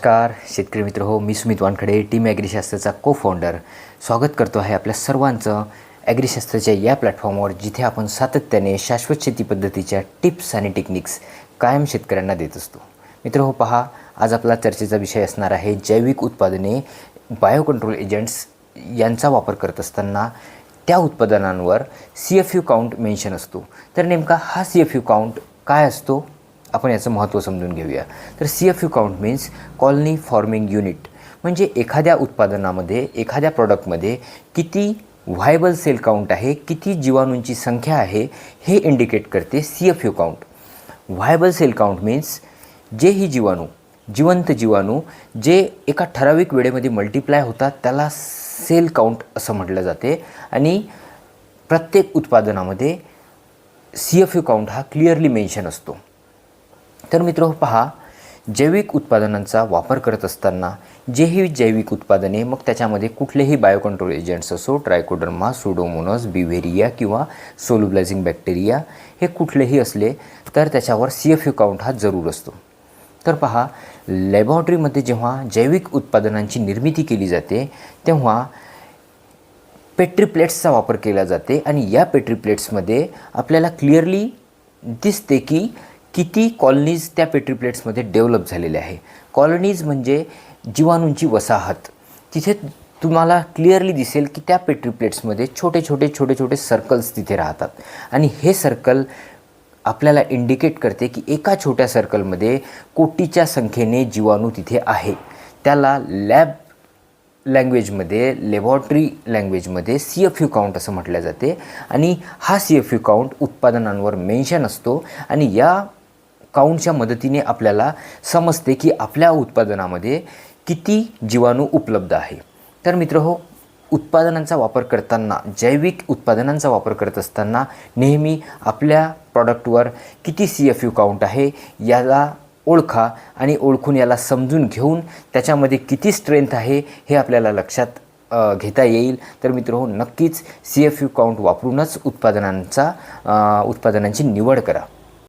नमस्कार शेतकरी मित्र हो मी सुमित वानखडे टीम ॲग्रीशास्त्रचा को फाउंडर स्वागत करतो आहे आपल्या सर्वांचं ॲग्रीशास्त्राच्या या प्लॅटफॉर्मवर जिथे आपण सातत्याने शाश्वत शेती पद्धतीच्या टिप्स आणि टेक्निक्स कायम शेतकऱ्यांना देत असतो. मित्र हो पहा आज आपला चर्चेचा विषय असणार आहे जैविक उत्पादने बायोकंट्रोल एजंट्स यांचा वापर करत असताना. त्या उत्पादनांवर C F U count mention असतो. तर नेमका हा सी एफ यू काउंट काय असतो? आपण याचं महत्त्व समजून घेऊया. तर C F U count means colony forming unit म्हणजे एखाद्या उत्पादनामध्ये एखाद्या प्रॉडक्टमध्ये किती व्हायबल सेल काउंट आहे किती जीवाणूंची संख्या आहे हे इंडिकेट करते C F U count viable cell count means जे ही जीवाणू जिवंत जीवाणू जे एका ठराविक वेळेमध्ये मल्टिप्लाय होतात त्याला सेल काउंट असं म्हटलं जाते. आणि प्रत्येक उत्पादनामध्ये सी एफ यू काउंट हा क्लिअरली मेन्शन असतो. तर मित्र पहा जैविक उत्पादनांचा वापर करत असताना जेही जैविक उत्पादने मग त्याच्यामध्ये कुठलेही बायोकंट्रोल एजंट्स असो ट्रायकोडर्मा सुडोमोनस बिव्हेरिया किंवा सोलुब्लायझिंग बॅक्टेरिया हे कुठलेही असले तर त्याच्यावर सी एफ यू काउंट हा जरूर असतो. तर पहा लॅबॉरेटरीमध्ये जेव्हा जैविक उत्पादनांची निर्मिती केली जाते तेव्हा पेट्री प्लेट्सचा वापर केला जाते आणि या पेट्री प्लेट्समध्ये आपल्याला क्लिअरली दिसते की किती कॉलनीज त्या पेट्री प्लेट्समध्ये डेव्हलप झालेले आहे? कॉलनीज म्हणजे जीवाणूंची वसाहत. तिथे तुम्हाला क्लिअरली दिसेल की त्या पेट्री प्लेट्समध्ये छोटे छोटे छोटे छोटे सर्कल्स तिथे राहतात. आणि हे सर्कल आपल्याला इंडिकेट करते की एका छोट्या सर्कलमध्ये कोटीच्या संख्येने जीवाणू तिथे आहे. त्याला लॅब लँग्वेजमध्ये लेबॉरेटरी लँग्वेजमध्ये सी एफ यू काउंट असं म्हटलं जाते. आणि हा सी एफ यू काउंट उत्पादनांवर मेन्शन असतो. आणि या काउंटच्या मदतीने आपल्याला समजते की आपल्या उत्पादनामध्ये किती जीवाणू उपलब्ध आहे. तर मित्र हो उत्पादनांचा वापर करताना जैविक उत्पादनांचा वापर करत असताना नेहमी आपल्या प्रॉडक्टवर किती सी एफ यू काउंट आहे याला ओळखा आणि ओळखून याला समजून घेऊन त्याच्यामध्ये किती स्ट्रेंथ आहे हे आपल्याला लक्षात घेता येईल. तर मित्र हो नक्कीच सी एफ यू काउंट वापरूनच उत्पादनांचा उत्पादनांची निवड करा.